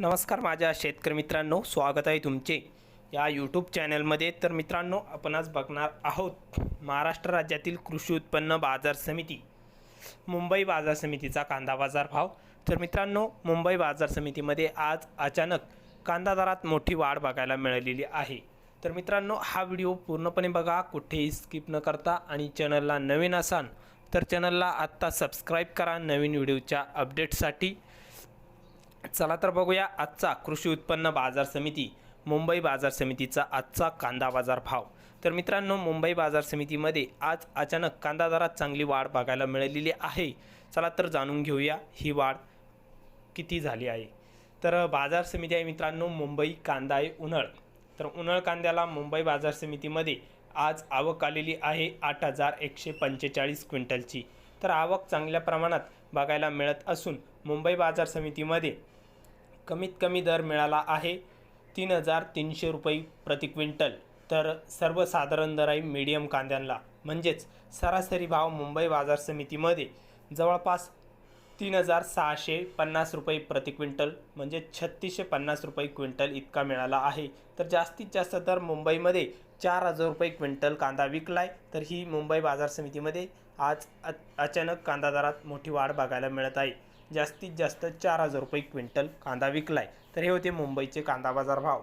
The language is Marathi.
नमस्कार माझ्या शेतकरी मित्रांनो स्वागत आहे तुमचे. या यूट्यूब चॅनलमध्ये तर मित्रांनो आपण आज बघणार आहोत महाराष्ट्र राज्यातील कृषी उत्पन्न बाजार समिती. मुंबई बाजार समितीचा कांदा बाजार भाव. तर मित्रांनो मुंबई बाजार समितीमध्ये आज अचानक कांदा दरात मोठी वाढ बघायला मिळालेली आहे. तर मित्रांनो हा व्हिडिओ पूर्णपणे बघा कुठेही स्किप न करता. आणि चॅनलला नवीन असाल तर चॅनलला आत्ता सबस्क्राईब करा नवीन व्हिडिओच्या अपडेटसाठी चला तर बघूया आजचा कृषी उत्पन्न बाजार समिती मुंबई बाजार समितीचा आजचा कांदा बाजार भाव. तर मित्रांनो मुंबई बाजार समितीमध्ये आज अचानक कांदा दरात चांगली वाढ बघायला मिळालेली आहे. चला तर जाणून घेऊया ही वाढ किती झाली आहे. तर बाजार समिती आहे मित्रांनो मुंबई कांदा आहे उन्हाळ. तर उन्हाळ कांद्याला मुंबई बाजार समितीमध्ये आज आवक आलेली आहे आठ हजार एकशे पंचेचाळीस क्विंटलची. तर आवक चांगल्या प्रमाणात बघायला मिळत असून मुंबई बाजार समितीमध्ये कमीत कमी दर मिळाला आहे तीन हजार तीनशे रुपये प्रति क्विंटल. तर सर्वसाधारण दर आहे मीडियम कांद्यांना म्हणजेच सरासरी भाव मुंबई बाजार समितीमध्ये जवळपास तीन हजार सहाशे पन्नास रुपये प्रति क्विंटल म्हणजे छत्तीसशे पन्नास रुपये क्विंटल इतका मिळाला आहे. तर जास्तीत जास्त तर मुंबईमध्ये चार हजार रुपये क्विंटल कांदा विकलाय. तर ही मुंबई बाजार समितीमध्ये आज अचानक कांदा दरात मोठी वाढ बघायला मिळत आहे. जास्तीत जास्त चार हजार रुपये क्विंटल कांदा विकलाय. तर हे होते मुंबईचे कांदा बाजार भाव.